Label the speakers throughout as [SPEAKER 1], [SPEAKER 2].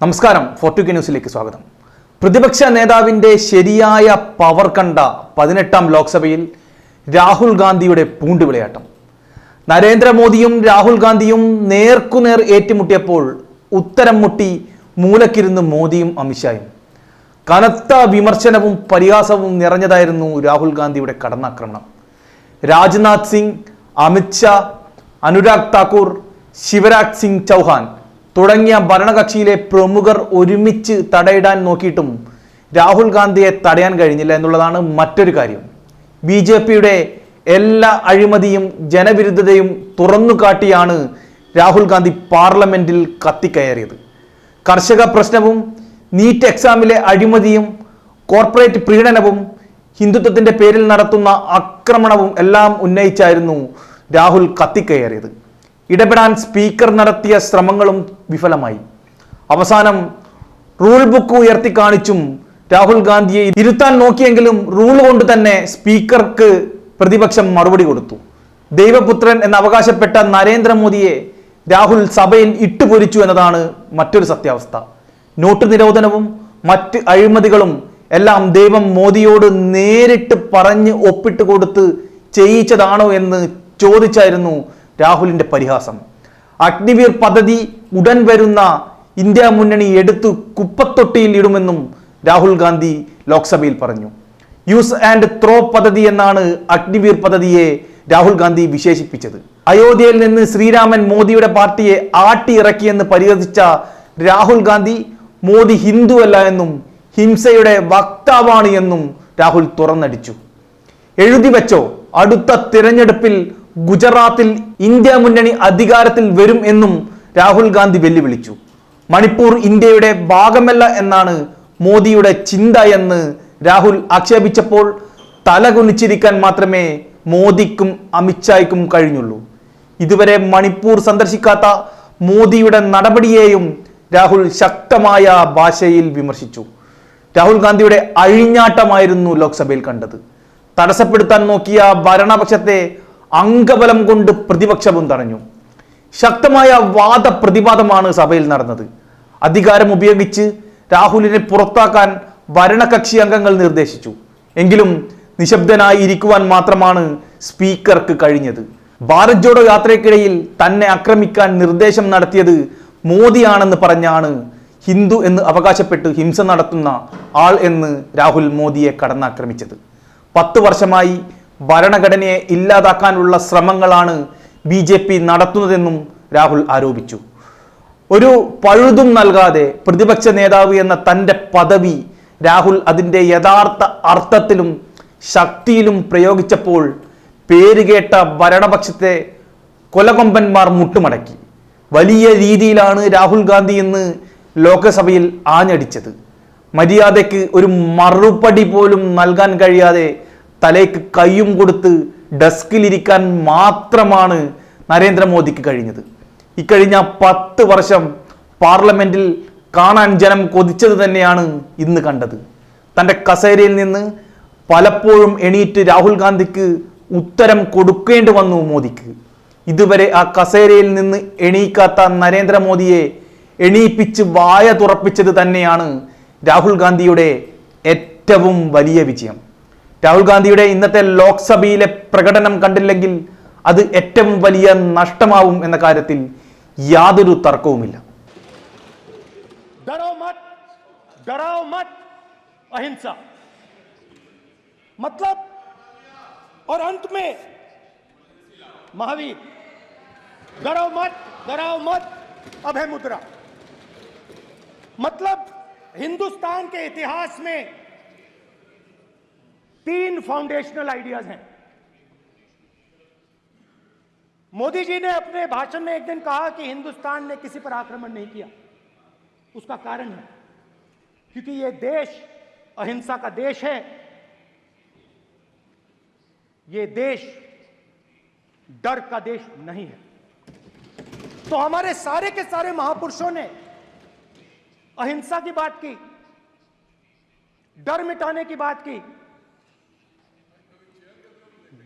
[SPEAKER 1] നമസ്കാരം ഫോർട്ടുക്കി ന്യൂസിലേക്ക് സ്വാഗതം. പ്രതിപക്ഷ നേതാവിന്റെ ശരിയായ പവർ കണ്ട പതിനെട്ടാം ലോക്സഭയിൽ രാഹുൽ ഗാന്ധിയുടെ പൂണ്ടുവിളയാട്ടം. നരേന്ദ്രമോദിയും രാഹുൽ ഗാന്ധിയും നേർക്കുനേർ ഏറ്റുമുട്ടിയപ്പോൾ ഉത്തരം മുട്ടി മൂലക്കിരുന്ന് മോദിയും അമിത്ഷായും. കനത്ത വിമർശനവും പരിഹാസവും നിറഞ്ഞതായിരുന്നു രാഹുൽ ഗാന്ധിയുടെ കടന്നാക്രമണം. രാജ്നാഥ് സിംഗ് അമിത്ഷാ അനുരാഗ് താക്കൂർ ശിവരാജ് സിംഗ് ചൗഹാൻ തുടങ്ങിയ ഭരണകക്ഷിയിലെ പ്രമുഖർ ഒരുമിച്ച് തടയിടാൻ നോക്കിയിട്ടും രാഹുൽ ഗാന്ധിയെ തടയാൻ കഴിഞ്ഞില്ല എന്നുള്ളതാണ് മറ്റൊരു കാര്യം. ബി ജെ പിയുടെ എല്ലാ അഴിമതിയും ജനവിരുദ്ധതയും തുറന്നു കാട്ടിയാണ് രാഹുൽ ഗാന്ധി പാർലമെന്റിൽ കത്തിക്കയറിയത്. കർഷക പ്രശ്നവും നീറ്റ് എക്സാമിലെ അഴിമതിയും കോർപ്പറേറ്റ് പ്രീണനവും ഹിന്ദുത്വത്തിന്റെ പേരിൽ നടത്തുന്ന ആക്രമണവും എല്ലാം ഉന്നയിച്ചായിരുന്നു രാഹുൽ കത്തിക്കയറിയത്. ഇടപെടാൻ സ്പീക്കർ നടത്തിയ ശ്രമങ്ങളും വിഫലമായി. അവസാനം റൂൾ ബുക്ക് ഉയർത്തി കാണിച്ചും രാഹുൽ ഗാന്ധിയെ ഇരുത്താൻ നോക്കിയെങ്കിലും റൂൾ കൊണ്ട് തന്നെ സ്പീക്കർക്ക് പ്രതിപക്ഷം മറുപടി കൊടുത്തു. ദൈവപുത്രൻ എന്ന് അവകാശപ്പെട്ട നരേന്ദ്രമോദിയെ രാഹുൽ സഭയിൽ ഇട്ടുപൊരിച്ചു എന്നതാണ് മറ്റൊരു സത്യാവസ്ഥ. നോട്ട് നിരോധനവും മറ്റ് അഴിമതികളും എല്ലാം ദൈവം മോദിയോട് നേരിട്ട് പറഞ്ഞ് ഒപ്പിട്ട് കൊടുത്ത് ചെയ്യിച്ചതാണോ എന്ന് ചോദിച്ചായിരുന്നു രാഹുലിന്റെ പരിഹാസം. അഗ്നിവീർ പദ്ധതി ഉടൻ വരുന്ന ഇന്ത്യ മുന്നണി എടുത്ത് കുപ്പത്തൊട്ടിയിൽ ഇടുമെന്നും രാഹുൽ ഗാന്ധി ലോക്സഭയിൽ പറഞ്ഞു. യൂസ് ആൻഡ് ത്രോ പദ്ധതി എന്നാണ് അഗ്നിവീർ പദ്ധതിയെ രാഹുൽ ഗാന്ധി വിശേഷിപ്പിച്ചത്. അയോധ്യയിൽ നിന്ന് ശ്രീരാമൻ മോദിയുടെ പാർട്ടിയെ ആട്ടിയിറക്കിയെന്ന് പരിഹസിച്ച രാഹുൽ ഗാന്ധി മോദി ഹിന്ദുവല്ല എന്നും ഹിംസയുടെ വക്താവാണ് എന്നും രാഹുൽ തുറന്നടിച്ചു. എഴുതി വെച്ചോ അടുത്ത തിരഞ്ഞെടുപ്പിൽ ഗുജറാത്തിൽ ഇന്ത്യ മുന്നണി അധികാരത്തിൽ വരും എന്നും രാഹുൽ ഗാന്ധി വെല്ലുവിളിച്ചു. മണിപ്പൂർ ഇന്ത്യയുടെ ഭാഗമല്ല എന്നാണ് മോദിയുടെ ചിന്ത എന്ന് രാഹുൽ ആക്ഷേപിച്ചപ്പോൾ തലകുനിച്ചിരിക്കാൻ മാത്രമേ മോദിക്കും അമിത്ഷായ്ക്കും കഴിഞ്ഞുള്ളൂ. ഇതുവരെ മണിപ്പൂർ സന്ദർശിക്കാത്ത മോദിയുടെ നടപടിയെയും രാഹുൽ ശക്തമായ ഭാഷയിൽ വിമർശിച്ചു. രാഹുൽ ഗാന്ധിയുടെ അഴിഞ്ഞാട്ടമായിരുന്നു ലോക്സഭയിൽ കണ്ടത്. തടസ്സപ്പെടുത്താൻ നോക്കിയ ഭരണപക്ഷത്തെ അംഗബലം കൊണ്ട് പ്രതിപക്ഷവും തടഞ്ഞു. ശക്തമായ വാദപ്രതിവാദമാണ് സഭയിൽ നടന്നത്. അധികാരം ഉപയോഗിച്ച് രാഹുലിനെ പുറത്താക്കാൻ ഭരണകക്ഷി അംഗങ്ങൾ നിർദ്ദേശിച്ചു. എങ്കിലും നിശബ്ദനായി ഇരിക്കുവാൻ മാത്രമാണ് സ്പീക്കർക്ക് കഴിഞ്ഞത്. ഭാരത് ജോഡോ യാത്രയ്ക്കിടയിൽ തന്നെ ആക്രമിക്കാൻ നിർദ്ദേശം നടത്തിയത് മോദിയാണെന്ന് പറഞ്ഞാണ് ഹിന്ദു എന്ന് അവകാശപ്പെട്ട് ഹിംസ നടത്തുന്ന ആൾ എന്ന് രാഹുൽ മോദിയെ കടന്നാക്രമിച്ചത്. പത്ത് വർഷമായി ഭരണഘടനയെ ഇല്ലാതാക്കാനുള്ള ശ്രമങ്ങളാണ് ബി ജെ പി നടത്തുന്നതെന്നും രാഹുൽ ആരോപിച്ചു. ഒരു പഴുതും നൽകാതെ പ്രതിപക്ഷ നേതാവ് എന്ന തന്റെ പദവി രാഹുൽ അതിന്റെ യഥാർത്ഥ അർത്ഥത്തിലും ശക്തിയിലും പ്രയോഗിച്ചപ്പോൾ പേരുകേട്ട ഭരണപക്ഷത്തെ കൊലകൊമ്പന്മാർ മുട്ടുമടക്കി. വലിയ രീതിയിലാണ് രാഹുൽ ഗാന്ധി ഇന്ന് ലോക്സഭയിൽ ആഞ്ഞടിച്ചത്. മര്യാദയ്ക്ക് ഒരു മറുപടി പോലും നൽകാൻ കഴിയാതെ തലേക്ക് കയ്യും കൊടുത്ത് ഡെസ്കിലിരിക്കാൻ മാത്രമാണ് നരേന്ദ്രമോദിക്ക് കഴിഞ്ഞത്. ഇക്കഴിഞ്ഞ പത്ത് വർഷം പാർലമെന്റിൽ കാണാൻ ജനം കൊതിച്ചത് തന്നെയാണ് ഇന്ന് കണ്ടത്. തന്റെ കസേരയിൽ നിന്ന് പലപ്പോഴും എണീറ്റ് രാഹുൽ ഗാന്ധിക്ക് ഉത്തരം കൊടുക്കേണ്ടി വന്നു മോദിക്ക്. ഇതുവരെ ആ കസേരയിൽ നിന്ന് എണീക്കാത്ത നരേന്ദ്രമോദിയെ എണീപ്പിച്ച് വായ തുറപ്പിച്ചത് തന്നെയാണ് രാഹുൽ ഗാന്ധിയുടെ ഏറ്റവും വലിയ വിജയം. രാഹുൽ ഗാന്ധിയുടെ ഇന്നത്തെ ലോക്സഭയിലെ പ്രകടനം കണ്ടില്ലെങ്കിൽ അത് ഏറ്റവും വലിയ നഷ്ടമാവും എന്ന കാര്യത്തിൽ യാതൊരു തർക്കവുമില്ല
[SPEAKER 2] डरो मत डराओ मत अहिंसा मतलब और अंत में महावीर डरो मत डराओ मत अभय मुद्रा मतलब हिंदुस्तान के इतिहास में तीन फाउंडेशनल आइडियाज़ हैं। मोदी जी ने अपने भाषण में एक दिन कहा कि हिंदुस्तान ने किसी पर आक्रमण नहीं किया। उसका कारण है, क्योंकि ये देश अहिंसा का देश है। ये देश डर का देश नहीं है। तो हमारे सारे के सारे महापुरुषों ने अहिंसा की बात की, डर मिटाने की बात की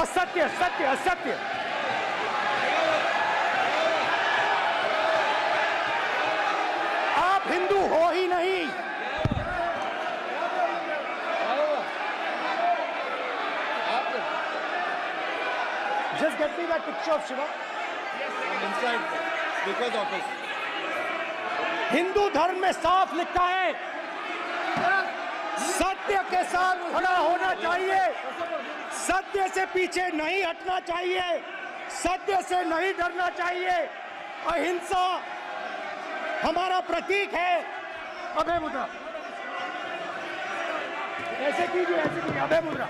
[SPEAKER 2] असत्य सत्य असत्य। आप हिंदू हो ही नहीं। Just get me that picture of Shiva Hindu धर्म में साफ़ लिखा है. सत्य के साथ खड़ा होना चाहिए। सत्य से पीछे नहीं हटना चाहिए। सत्य से नहीं डरना चाहिए। अहिंसा हमारा प्रतीक है। अभय मुद्रा। ऐसे कीजिए ऐसे कीजिए। अभय मुद्रा।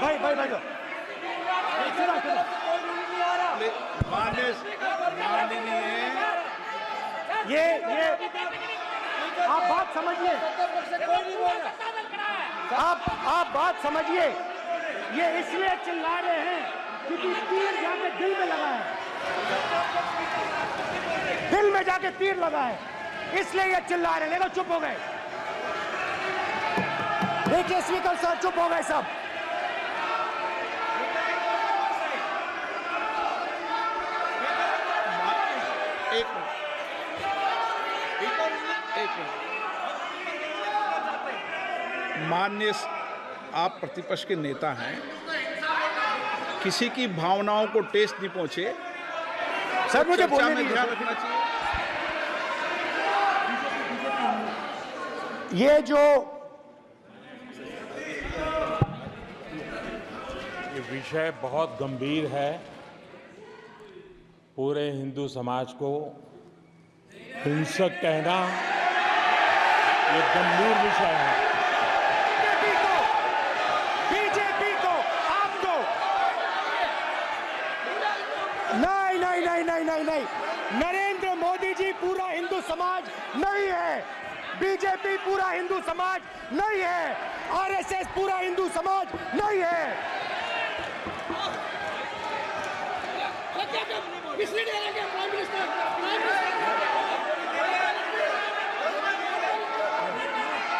[SPEAKER 2] भाई भाई भाई ये ये आप बात समझिए। आप आप बात समझिए। ये इसलिए चिल्ला रहे हैं क्योंकि तीर जाके दिल में लगा है। दिल में जाके तीर लगा है। इसलिए ये चिल्ला रहे हैं। देखो चुप हो गए। देखिए स्पीकर सर चुप हो गए सब
[SPEAKER 3] एक मिनट एक मिनट मान्य आप प्रतिपक्ष के नेता हैं। किसी की भावनाओं को टेस्ट नहीं पहुँचे।
[SPEAKER 2] सर मुझे बोलने
[SPEAKER 3] में ध्यान रखना चाहिए।
[SPEAKER 2] ये जो
[SPEAKER 4] ये विषय बहुत गंभीर है। पूरे हिंदू समाज को हिंसक कहना ये गंभीर विषय है
[SPEAKER 2] बीजेपी को बीजेपी को आपको नहीं नहीं नहीं नहीं नहीं नहीं नरेंद्र मोदी जी पूरा हिंदू समाज नहीं है बीजेपी पूरा हिंदू समाज नहीं है। आरएसएस पूरा हिंदू समाज नहीं है।
[SPEAKER 5] Prime Minister.